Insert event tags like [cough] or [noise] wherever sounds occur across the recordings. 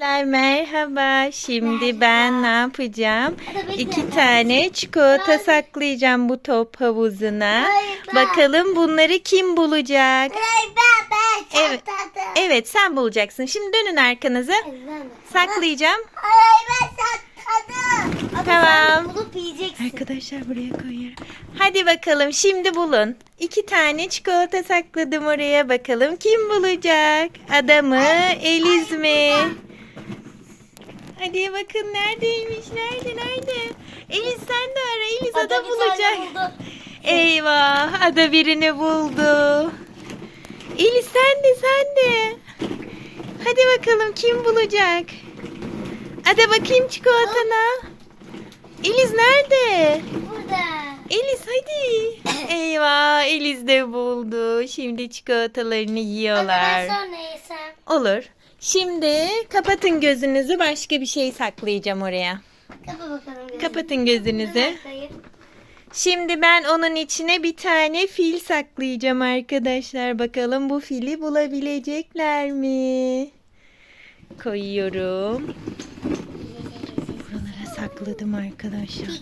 Arkadaşlar merhaba. Şimdi ben ne yapacağım? İki tane çikolata saklayacağım bu top havuzuna. Bakalım bunları kim bulacak? Evet. Evet sen bulacaksın. Şimdi dönün arkanızı. Saklayacağım. Tamam. Arkadaşlar buraya koyuyorum. Hadi bakalım şimdi bulun. İki tane çikolata sakladım oraya bakalım kim bulacak? Adamı Eliz mi? Hadi bakın neredeymiş? Nerede nerede? Eliz sen de ara. Eliz ada, Ada bulacak. Eyvah ada birini buldu. Eliz sen de sen de. Hadi bakalım kim bulacak? Ada bakayım çikolatana. Eliz nerede? Burada. Eliz hadi. [coughs] Eyvah Eliz de buldu. Şimdi çikolatalarını yiyorlar. Hadi ben sonra yesem. Olur. Şimdi kapatın gözünüzü başka bir şey saklayacağım oraya. Kapa bakalım. gözünü. Kapatın gözünüzü. Şimdi ben onun içine bir tane fil saklayacağım arkadaşlar. Bakalım bu fili bulabilecekler mi? Koyuyorum. Buralara sakladım arkadaşlar.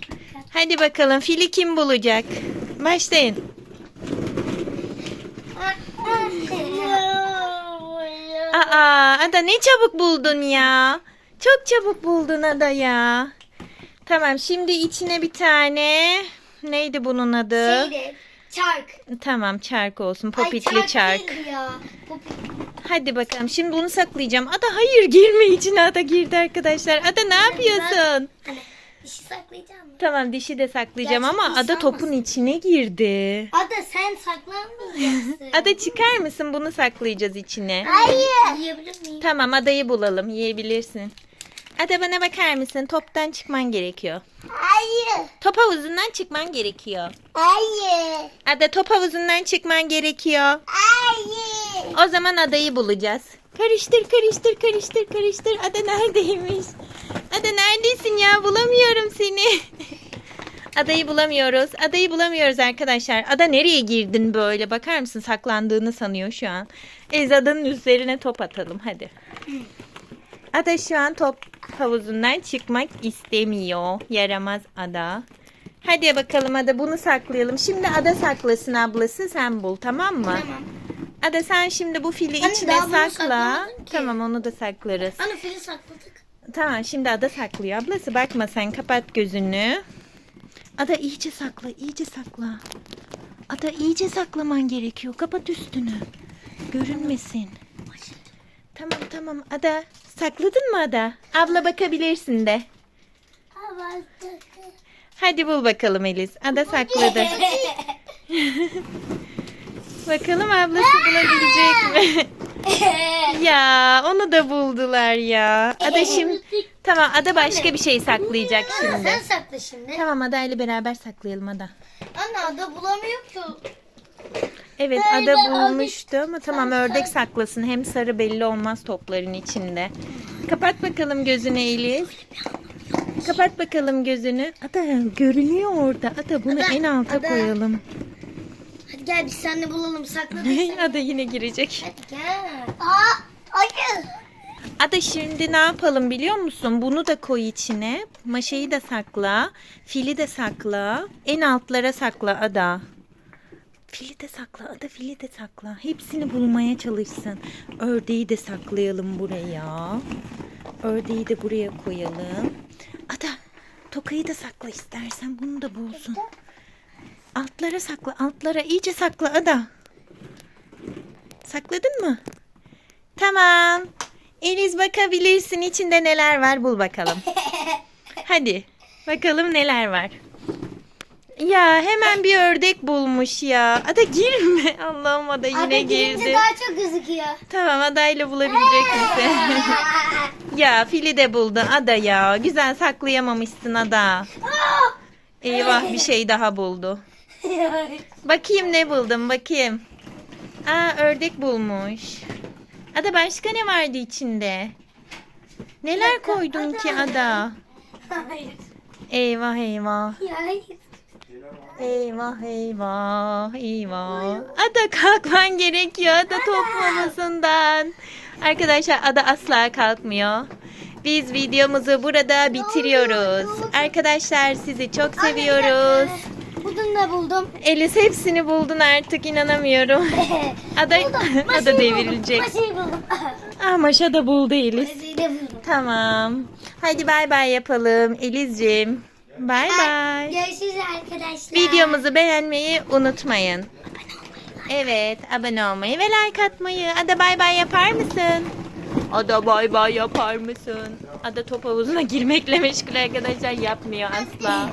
Hadi bakalım fili kim bulacak? Başlayın. Aa, Ada ne çabuk buldun ya. Çok çabuk buldun Ada ya. Tamam şimdi içine bir tane neydi bunun adı? Şeydi. Çark. Tamam çark olsun. Ay, Popitli çark. değildi ya. Popit. Hadi bakalım şimdi bunu saklayacağım. Ada hayır girme içine Ada girdi arkadaşlar. Ada ne yapıyorsun? Hani şey saklayacağım mı? Tamam dişi de saklayacağım Gerçi ama Ada topun içine girdi. Ada sen saklanmayacaksın. Ada çıkar mısın? Bunu saklayacağız içine. Hayır. Yiyebilir miyim? Tamam adayı bulalım. Yiyebilirsin. Ada bana bakar mısın? Toptan çıkman gerekiyor. Hayır. Top havuzundan çıkman gerekiyor. Hayır. Ada top havuzundan çıkman gerekiyor. Hayır. O zaman adayı bulacağız. Karıştır karıştır karıştır karıştır. Ada neredeymiş? Ada neredesin ya? Bulamıyorum seni. [laughs] Adayı bulamıyoruz. Adayı bulamıyoruz arkadaşlar. Ada nereye girdin böyle? Bakar mısın? Saklandığını sanıyor şu an. Ez adanın üzerine top atalım hadi. Ada şu an top havuzundan çıkmak istemiyor. Yaramaz ada. Hadi bakalım Ada bunu saklayalım. Şimdi Ada saklasın ablası sen bul tamam mı? Tamam. Ada sen şimdi bu fili Anne, içine sakla. Tamam onu da saklarız. Hani fili sakladık. Tamam şimdi Ada saklıyor. Ablası bakma sen kapat gözünü. Ada iyice sakla iyice sakla. Ada iyice saklaman gerekiyor. Kapat üstünü. Görünmesin. Tamam tamam Ada. Sakladın mı Ada? Abla bakabilirsin de. Hadi bul bakalım Eliz. Ada sakladı. [laughs] Bakalım ablası bulabilecek mi? [laughs] [laughs] ya onu da buldular ya. Ada şimdi tamam Ada başka bir şey saklayacak Anne şimdi. sen sakla şimdi. Tamam Ada ile beraber saklayalım Ada. Anne ada bulamıyor ki. Evet Ay, Ada bulmuştu ama tamam ördek saklasın. Hem sarı belli olmaz topların içinde. Kapat bakalım gözünü Eliz. Kapat bakalım gözünü. Ada görünüyor orada. Ada bunu Ada, en alta Ada. koyalım. Gel biz seninle bulalım sakladıysan. Ada yine girecek. Hadi gel. Aa, hayır. Ada şimdi ne yapalım biliyor musun? Bunu da koy içine. Maşayı da sakla. Fili de sakla. En altlara sakla Ada. Fili de sakla Ada fili de sakla. Hepsini bulmaya çalışsın. Ördeği de saklayalım buraya. Ördeği de buraya koyalım. Ada tokayı da sakla istersen bunu da bulsun. Altlara sakla altlara iyice sakla Ada. Sakladın mı? Tamam. Eliz bakabilirsin içinde neler var bul bakalım. [laughs] Hadi bakalım neler var. Ya hemen bir ördek bulmuş ya. Ada girme. [laughs] Allah'ım ada yine Ada girdi. daha çok gözüküyor. Tamam adayla bulabilecek misin? [laughs] ya fili de buldun ada ya. Güzel saklayamamışsın ada. Eyvah bir şey daha buldu. Bakayım ne buldum bakayım. Aa ördek bulmuş. Ada başka ne vardı içinde? Neler koydun ki ada? Hayır. Eyvah eyvah. Hayır. Eyvah eyvah eyvah. Ada kalkman gerekiyor ada toplamasından. Arkadaşlar ada asla kalkmıyor. Biz videomuzu burada bitiriyoruz. Arkadaşlar sizi çok seviyoruz. Bunu da buldum. Elis hepsini buldun artık inanamıyorum. [laughs] Ada, buldum. ada devrilecek. Buldum. Maşayı buldum. [laughs] Ah Maşa da buldu Elis. Maşayı da buldum. Tamam. Hadi bay bay yapalım Elizciğim. Bay bay. Görüşürüz arkadaşlar. Videomuzu beğenmeyi unutmayın. Evet, abone olmayı ve like atmayı. Ada bay bay yapar mısın? Ada bay bay yapar mısın? Ada top havuzuna girmekle meşgul arkadaşlar yapmıyor asla.